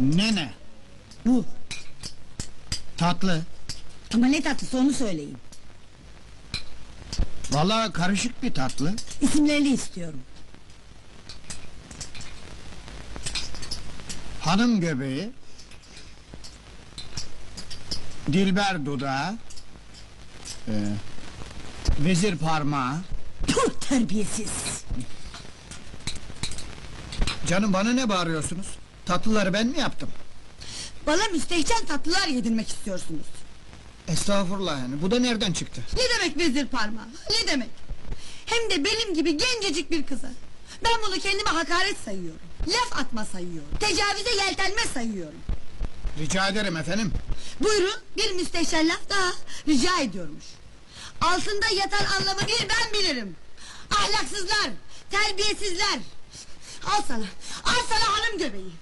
Ne ne? Bu. Tatlı. Ama ne tatlısı onu söyleyin. Vallahi karışık bir tatlı. İsimlerini istiyorum. Hanım göbeği. Dilber dudağı. ee, vezir parmağı. Puh terbiyesiz. Canım bana ne bağırıyorsunuz? Tatlıları ben mi yaptım? Bana müstehcen tatlılar yedirmek istiyorsunuz. Estağfurullah yani. Bu da nereden çıktı? Ne demek vezir parmağı? Ne demek? Hem de benim gibi gencecik bir kıza. Ben bunu kendime hakaret sayıyorum. Laf atma sayıyorum. Tecavüze yeltenme sayıyorum. Rica ederim efendim. Buyurun bir müsteşar laf daha rica ediyormuş. Altında yatan anlamı bir ben bilirim. Ahlaksızlar, terbiyesizler. Al sana, al sana hanım göbeği.